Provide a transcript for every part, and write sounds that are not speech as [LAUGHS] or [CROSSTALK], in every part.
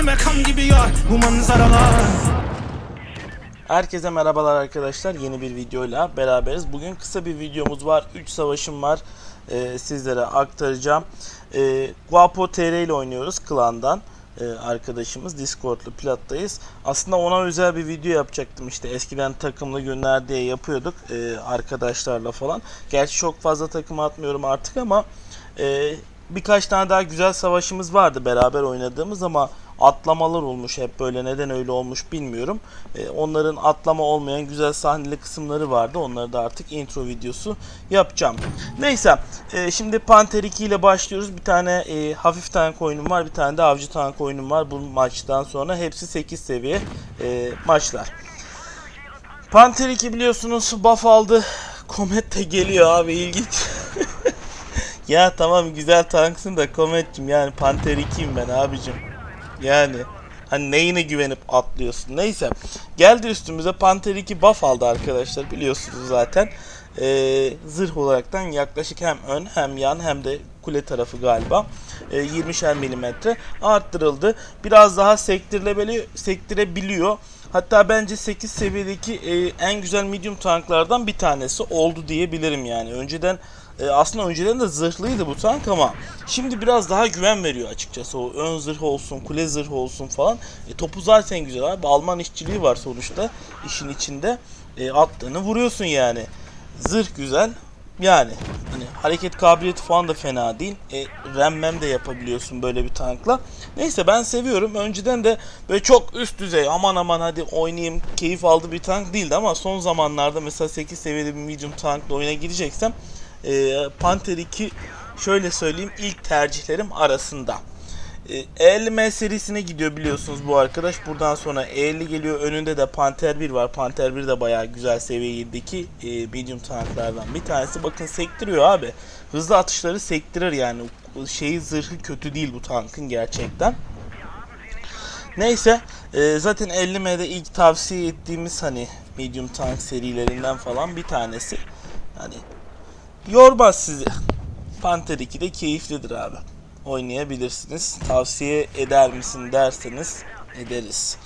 içime kan gibi yar bu manzaralar Herkese merhabalar arkadaşlar. Yeni bir videoyla beraberiz. Bugün kısa bir videomuz var. 3 savaşım var. Ee, sizlere aktaracağım. Ee, Guapo TR ile oynuyoruz klandan. Ee, arkadaşımız Discord'lu plattayız. Aslında ona özel bir video yapacaktım işte eskiden takımlı günler diye yapıyorduk ee, arkadaşlarla falan. Gerçi çok fazla takım atmıyorum artık ama e, birkaç tane daha güzel savaşımız vardı beraber oynadığımız ama atlamalar olmuş hep böyle neden öyle olmuş bilmiyorum. Ee, onların atlama olmayan güzel sahneli kısımları vardı. Onları da artık intro videosu yapacağım. Neyse e, şimdi Panther 2 ile başlıyoruz. Bir tane e, hafif tank oyunum var. Bir tane de avcı tank oyunum var. Bu maçtan sonra hepsi 8 seviye e, maçlar. Panther 2 biliyorsunuz buff aldı. Komet de geliyor abi ilginç. [LAUGHS] ya tamam güzel tanksın da Komet'cim yani Panther 2'yim ben abicim. Yani hani neyine güvenip atlıyorsun. Neyse. Geldi üstümüze Panther 2 buff aldı arkadaşlar biliyorsunuz zaten. Ee, zırh olaraktan yaklaşık hem ön hem yan hem de kule tarafı galiba. Ee, 20'şer milimetre arttırıldı. Biraz daha sektirebiliyor, sektirebiliyor. Hatta bence 8 seviyedeki e, en güzel medium tanklardan bir tanesi oldu diyebilirim yani. Önceden e, aslında önceden de zırhlıydı bu tank ama şimdi biraz daha güven veriyor açıkçası. O ön zırh olsun, kule zırh olsun falan. E, topu zaten güzel abi. Alman işçiliği var sonuçta işin içinde. E, attığını vuruyorsun yani. Zırh güzel. Yani hani hareket kabiliyeti falan da fena değil. E, remmem de yapabiliyorsun böyle bir tankla. Neyse ben seviyorum. Önceden de böyle çok üst düzey aman aman hadi oynayayım keyif aldı bir tank değildi ama son zamanlarda mesela 8 seviyede bir medium tankla oyuna gireceksem e, Panther 2 şöyle söyleyeyim ilk tercihlerim arasında. E, ELM serisine gidiyor biliyorsunuz bu arkadaş. Buradan sonra E50 geliyor. Önünde de Panther 1 var. Panther 1 de bayağı güzel seviyedeki e, medium tanklardan bir tanesi. Bakın sektiriyor abi. Hızlı atışları sektirir yani. Şeyi zırhı kötü değil bu tankın gerçekten. Neyse e, zaten 50M'de ilk tavsiye ettiğimiz hani medium tank serilerinden falan bir tanesi. Hani yormaz sizi. Panther 2 de keyiflidir abi. Oynayabilirsiniz. Tavsiye eder misin derseniz ederiz.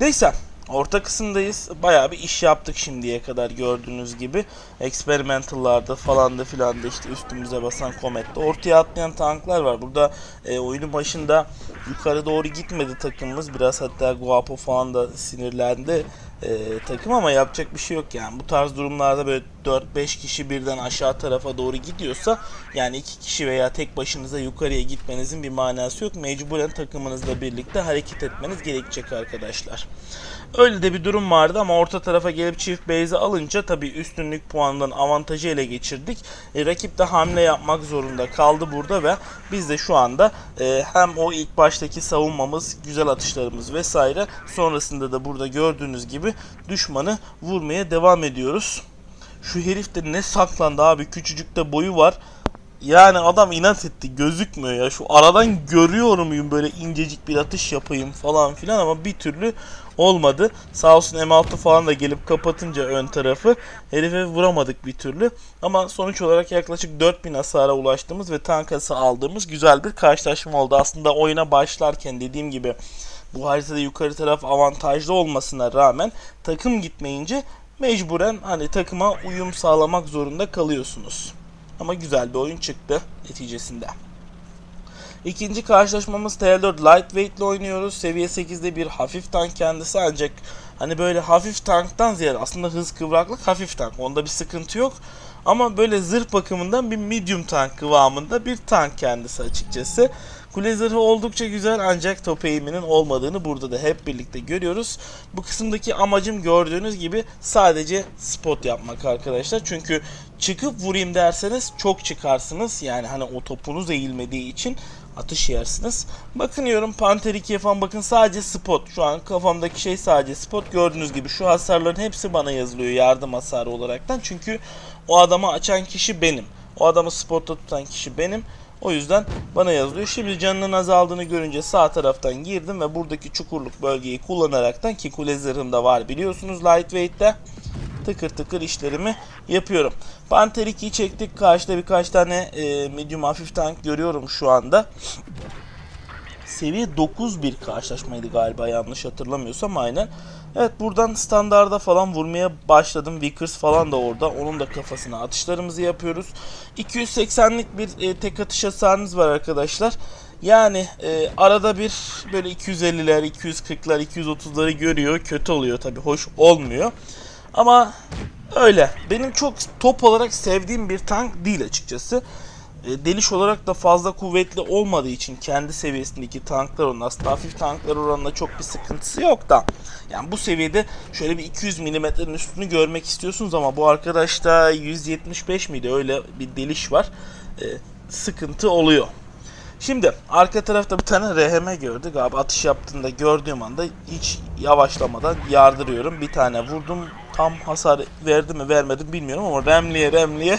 Neyse orta kısımdayız. Bayağı bir iş yaptık şimdiye kadar gördüğünüz gibi. Experimental'larda falan da filan da işte üstümüze basan Comet'te ortaya atlayan tanklar var. Burada e, oyunun başında yukarı doğru gitmedi takımımız. Biraz hatta Guapo falan da sinirlendi e, takım ama yapacak bir şey yok yani. Bu tarz durumlarda böyle 4-5 kişi birden aşağı tarafa doğru gidiyorsa yani 2 kişi veya tek başınıza yukarıya gitmenizin bir manası yok. Mecburen takımınızla birlikte hareket etmeniz gerekecek arkadaşlar. Öyle de bir durum vardı ama orta tarafa gelip çift base'i alınca tabii üstünlük puanından avantajı ele geçirdik. E, rakip de hamle yapmak zorunda kaldı burada ve biz de şu anda e, hem o ilk baştaki savunmamız, güzel atışlarımız vesaire sonrasında da burada gördüğünüz gibi düşmanı vurmaya devam ediyoruz. Şu herif de ne saklandı abi küçücük de boyu var. Yani adam inat etti gözükmüyor ya. Şu aradan görüyor muyum böyle incecik bir atış yapayım falan filan ama bir türlü olmadı. Sağ olsun M6 falan da gelip kapatınca ön tarafı herife vuramadık bir türlü. Ama sonuç olarak yaklaşık 4000 hasara ulaştığımız ve tankası aldığımız güzel bir karşılaşma oldu. Aslında oyuna başlarken dediğim gibi bu haritada yukarı taraf avantajlı olmasına rağmen takım gitmeyince mecburen hani takıma uyum sağlamak zorunda kalıyorsunuz. Ama güzel bir oyun çıktı neticesinde. İkinci karşılaşmamız TL4 Lightweight ile oynuyoruz. Seviye 8'de bir hafif tank kendisi ancak hani böyle hafif tanktan ziyade aslında hız kıvraklık hafif tank. Onda bir sıkıntı yok. Ama böyle zırh bakımından bir medium tank kıvamında bir tank kendisi açıkçası. Kule zırhı oldukça güzel ancak top eğiminin olmadığını burada da hep birlikte görüyoruz. Bu kısımdaki amacım gördüğünüz gibi sadece spot yapmak arkadaşlar. Çünkü çıkıp vurayım derseniz çok çıkarsınız. Yani hani o topunuz eğilmediği için atış yersiniz. Bakınıyorum Panther 2'ye falan bakın sadece spot. Şu an kafamdaki şey sadece spot. Gördüğünüz gibi şu hasarların hepsi bana yazılıyor yardım hasarı olaraktan. Çünkü o adamı açan kişi benim. O adamı spotta tutan kişi benim. O yüzden bana yazılıyor. Şimdi canının azaldığını görünce sağ taraftan girdim ve buradaki çukurluk bölgeyi kullanaraktan ki kule zırhımda var biliyorsunuz lightweight'te tıkır tıkır işlerimi yapıyorum. Panther 2'yi çektik. Karşıda birkaç tane e, medium hafif tank görüyorum şu anda. seviye 9 bir karşılaşmaydı galiba yanlış hatırlamıyorsam aynen. Evet buradan standarda falan vurmaya başladım. Vickers falan da orada. Onun da kafasına atışlarımızı yapıyoruz. 280'lik bir e, tek atış hasarınız var arkadaşlar. Yani e, arada bir böyle 250'ler, 240'lar, 230'ları görüyor. Kötü oluyor tabii. Hoş olmuyor. Ama öyle. Benim çok top olarak sevdiğim bir tank değil açıkçası. E, deliş olarak da fazla kuvvetli olmadığı için kendi seviyesindeki tanklar onun aslında hafif tanklar oranında çok bir sıkıntısı yok da. Yani bu seviyede şöyle bir 200 milimetrenin üstünü görmek istiyorsunuz ama bu arkadaşta 175 miydi öyle bir deliş var. E, sıkıntı oluyor. Şimdi arka tarafta bir tane RM gördük abi atış yaptığında gördüğüm anda hiç yavaşlamadan yardırıyorum. Bir tane vurdum tam hasar verdi mi vermedi mi bilmiyorum ama remliye remliye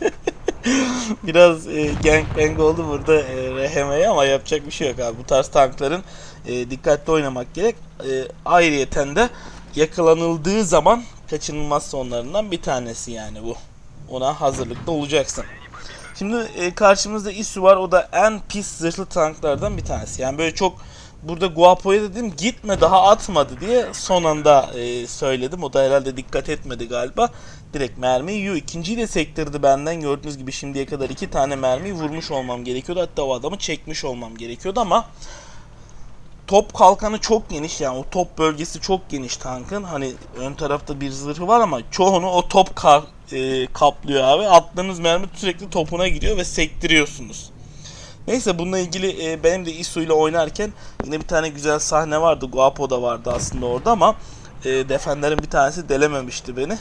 [LAUGHS] [LAUGHS] biraz e, gangbang oldu burada e, RHM'ye ama yapacak bir şey yok abi. Bu tarz tankların e, dikkatli oynamak gerek. E, ayrıyeten de yakalanıldığı zaman kaçınılmaz sonlarından bir tanesi yani bu. Ona hazırlıklı olacaksın. Şimdi e, karşımızda Isu var. O da en pis zırhlı tanklardan bir tanesi. Yani böyle çok burada Guapo'ya dedim gitme daha atmadı diye son anda e, söyledim. O da herhalde dikkat etmedi galiba. Direkt mermiyi yiyor. İkinciyi de sektirdi benden. Gördüğünüz gibi şimdiye kadar iki tane mermiyi vurmuş olmam gerekiyordu. Hatta o adamı çekmiş olmam gerekiyordu ama top kalkanı çok geniş yani o top bölgesi çok geniş tankın. Hani ön tarafta bir zırhı var ama çoğunu o top ka- e, kaplıyor abi. Attığınız mermi sürekli topuna gidiyor ve sektiriyorsunuz. Neyse bununla ilgili e, benim de Isu ile oynarken yine bir tane güzel sahne vardı. Guapo da vardı aslında orada ama e, defenlerin bir tanesi delememişti beni.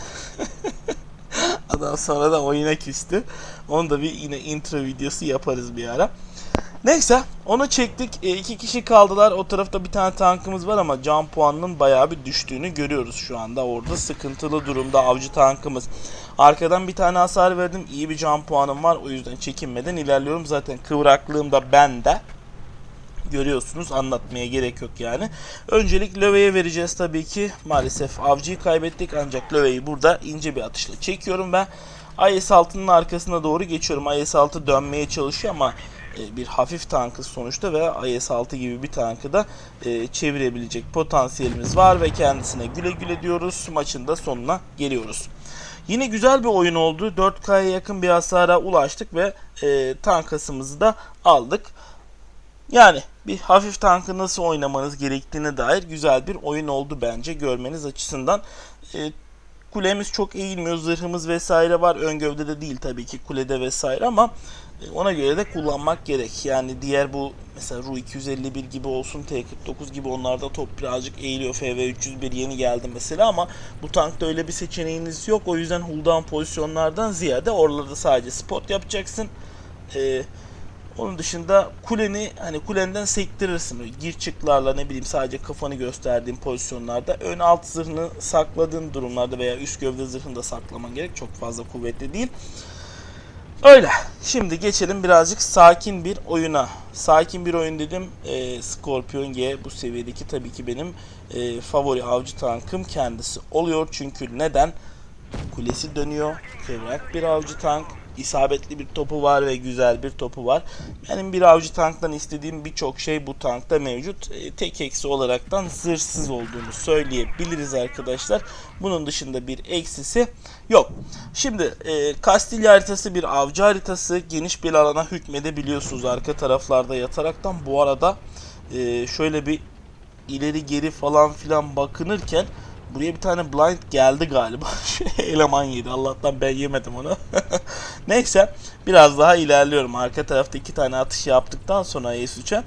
[LAUGHS] Adam sonra da oyuna küstü. Onu da bir yine intro videosu yaparız bir ara. Neyse onu çektik. E, iki kişi kaldılar. O tarafta bir tane tankımız var ama can puanının bayağı bir düştüğünü görüyoruz şu anda. Orada sıkıntılı durumda avcı tankımız. Arkadan bir tane hasar verdim. İyi bir can puanım var. O yüzden çekinmeden ilerliyorum. Zaten kıvraklığım da bende. Görüyorsunuz anlatmaya gerek yok yani. Öncelik Löve'ye vereceğiz tabii ki. Maalesef avcıyı kaybettik ancak Löve'yi burada ince bir atışla çekiyorum ben. IS-6'nın arkasına doğru geçiyorum. IS-6 dönmeye çalışıyor ama bir hafif tankı sonuçta ve IS-6 gibi bir tankı da e, çevirebilecek potansiyelimiz var ve kendisine güle güle diyoruz. Maçın da sonuna geliyoruz. Yine güzel bir oyun oldu. 4K'ya yakın bir hasara ulaştık ve e, tankasımızı da aldık. Yani bir hafif tankı nasıl oynamanız gerektiğine dair güzel bir oyun oldu bence görmeniz açısından. E, kulemiz çok eğilmiyor, zırhımız vesaire var. Ön gövdede değil tabii ki kulede vesaire ama e, ona göre de kullanmak gerek. Yani diğer bu mesela Ru 251 gibi olsun, T49 gibi onlarda top birazcık eğiliyor. FV 301 yeni geldi mesela ama bu tankta öyle bir seçeneğiniz yok. O yüzden hulldown pozisyonlardan ziyade oralarda sadece spot yapacaksın. Ee, onun dışında kuleni hani kulenden sektirirsin. Gir çıklarla ne bileyim sadece kafanı gösterdiğin pozisyonlarda ön alt zırhını sakladığın durumlarda veya üst gövde zırhını da saklaman gerek. Çok fazla kuvvetli değil. Öyle. Şimdi geçelim birazcık sakin bir oyuna. Sakin bir oyun dedim. E, Scorpion G bu seviyedeki tabii ki benim e, favori avcı tankım kendisi oluyor. Çünkü neden? Kulesi dönüyor. Kıvrak bir avcı tank. İsabetli bir topu var ve güzel bir topu var. Benim bir avcı tanktan istediğim birçok şey bu tankta mevcut. E, tek eksi olaraktan zırhsız olduğunu söyleyebiliriz arkadaşlar. Bunun dışında bir eksisi yok. Şimdi e, Kastilya haritası bir avcı haritası. Geniş bir alana hükmedebiliyorsunuz arka taraflarda yataraktan. Bu arada e, şöyle bir ileri geri falan filan bakınırken buraya bir tane blind geldi galiba. [LAUGHS] Şu Eleman yedi. Allah'tan ben yemedim onu. [LAUGHS] Neyse biraz daha ilerliyorum. Arka tarafta iki tane atış yaptıktan sonra S3'e.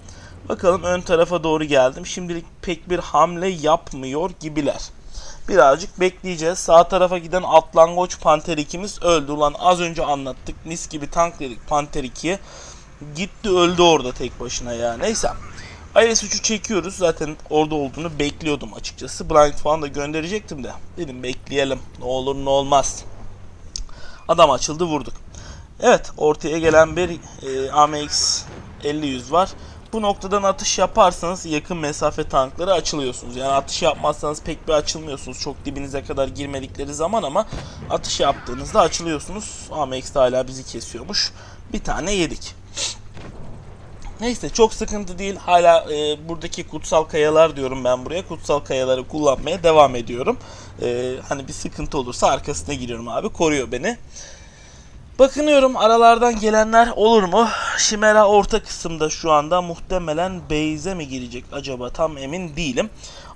Bakalım ön tarafa doğru geldim. Şimdilik pek bir hamle yapmıyor gibiler. Birazcık bekleyeceğiz. Sağ tarafa giden Atlangoç Panter 2'miz öldü. Ulan az önce anlattık. Mis gibi tank dedik Panter 2'ye. Gitti öldü orada tek başına ya. Neyse. IS-3'ü çekiyoruz. Zaten orada olduğunu bekliyordum açıkçası. Blind falan da gönderecektim de. Dedim bekleyelim. Ne olur ne olmaz. Adam açıldı vurduk. Evet ortaya gelen bir e, AMX 50-100 var. Bu noktadan atış yaparsanız yakın mesafe tankları açılıyorsunuz. Yani atış yapmazsanız pek bir açılmıyorsunuz. Çok dibinize kadar girmedikleri zaman ama atış yaptığınızda açılıyorsunuz. AMX hala bizi kesiyormuş. Bir tane yedik. Neyse çok sıkıntı değil. Hala e, buradaki kutsal kayalar diyorum ben buraya. Kutsal kayaları kullanmaya devam ediyorum. E, hani bir sıkıntı olursa arkasına giriyorum abi. Koruyor beni. Bakınıyorum aralardan gelenler olur mu? Şimera orta kısımda şu anda muhtemelen Beyze mi girecek acaba tam emin değilim.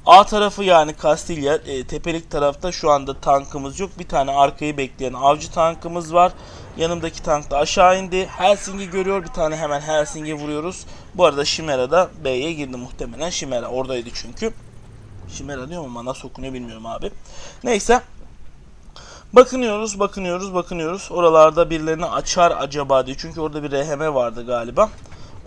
A tarafı yani Kastilya e, tepelik tarafta şu anda tankımız yok. Bir tane arkayı bekleyen avcı tankımız var. Yanımdaki tank da aşağı indi. Helsing'i görüyor. Bir tane hemen Helsing'i vuruyoruz. Bu arada Şimera da B'ye girdi muhtemelen. Şimera oradaydı çünkü. Şimera diyorum ama nasıl okunuyor bilmiyorum abi. Neyse. Bakınıyoruz, bakınıyoruz, bakınıyoruz. Oralarda birilerini açar acaba diye. Çünkü orada bir RHM vardı galiba.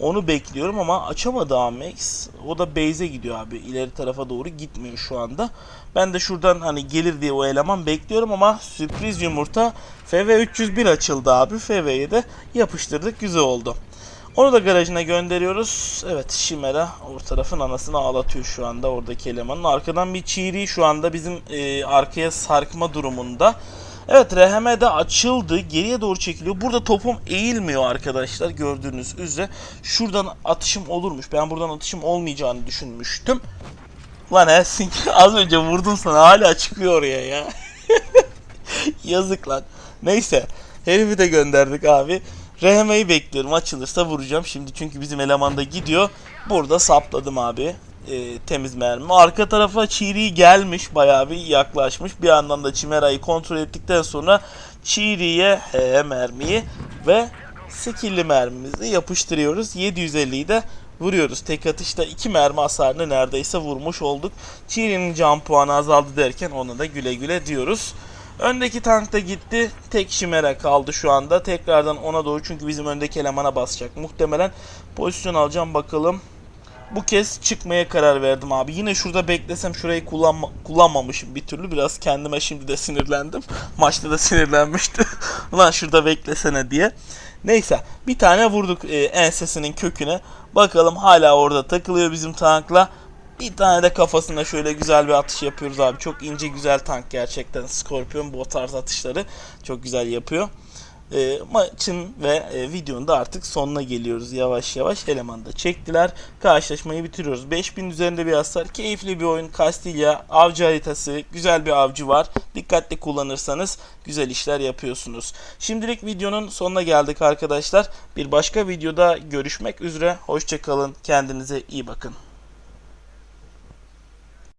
Onu bekliyorum ama açamadı Amex. O da base'e gidiyor abi. İleri tarafa doğru gitmiyor şu anda. Ben de şuradan hani gelir diye o eleman bekliyorum ama sürpriz yumurta FV301 açıldı abi. FV'ye de yapıştırdık. Güzel oldu. Onu da garajına gönderiyoruz. Evet Şimera o tarafın anasını ağlatıyor şu anda oradaki elemanın. Arkadan bir çiğri şu anda bizim e, arkaya sarkma durumunda. Evet RHM de açıldı. Geriye doğru çekiliyor. Burada topum eğilmiyor arkadaşlar gördüğünüz üzere. Şuradan atışım olurmuş. Ben buradan atışım olmayacağını düşünmüştüm. Lan Helsinki [LAUGHS] az önce vurdum sana hala çıkıyor oraya ya. [LAUGHS] Yazık lan. Neyse. Herifi de gönderdik abi. RHM'yi bekliyorum. Açılırsa vuracağım. Şimdi çünkü bizim eleman da gidiyor. Burada sapladım abi. Ee, temiz mermi. Arka tarafa Çiğri gelmiş. Bayağı bir yaklaşmış. Bir yandan da Çimera'yı kontrol ettikten sonra Çiğri'ye he, mermiyi ve skill'li mermimizi yapıştırıyoruz. 750'yi de vuruyoruz. Tek atışta 2 mermi hasarını neredeyse vurmuş olduk. Çiğri'nin can puanı azaldı derken ona da güle güle diyoruz. Öndeki tank da gitti. Tek Şimera kaldı şu anda. Tekrardan ona doğru çünkü bizim öndeki elemana basacak. Muhtemelen pozisyon alacağım bakalım. Bu kez çıkmaya karar verdim abi. Yine şurada beklesem şurayı kullanma, kullanmamışım bir türlü. Biraz kendime şimdi de sinirlendim. [LAUGHS] Maçta da sinirlenmişti. [LAUGHS] Ulan şurada beklesene diye. Neyse bir tane vurduk e, ensesinin köküne. Bakalım hala orada takılıyor bizim tankla. Bir tane de kafasına şöyle güzel bir atış yapıyoruz abi. Çok ince güzel tank gerçekten. Scorpion bu tarz atışları çok güzel yapıyor. E, maçın ve e, videonun da artık sonuna geliyoruz yavaş yavaş. Elemanı da çektiler. Karşılaşmayı bitiriyoruz. 5000 üzerinde bir hasar. Keyifli bir oyun. Kastilya avcı haritası. Güzel bir avcı var. Dikkatli kullanırsanız güzel işler yapıyorsunuz. Şimdilik videonun sonuna geldik arkadaşlar. Bir başka videoda görüşmek üzere. Hoşçakalın. Kendinize iyi bakın.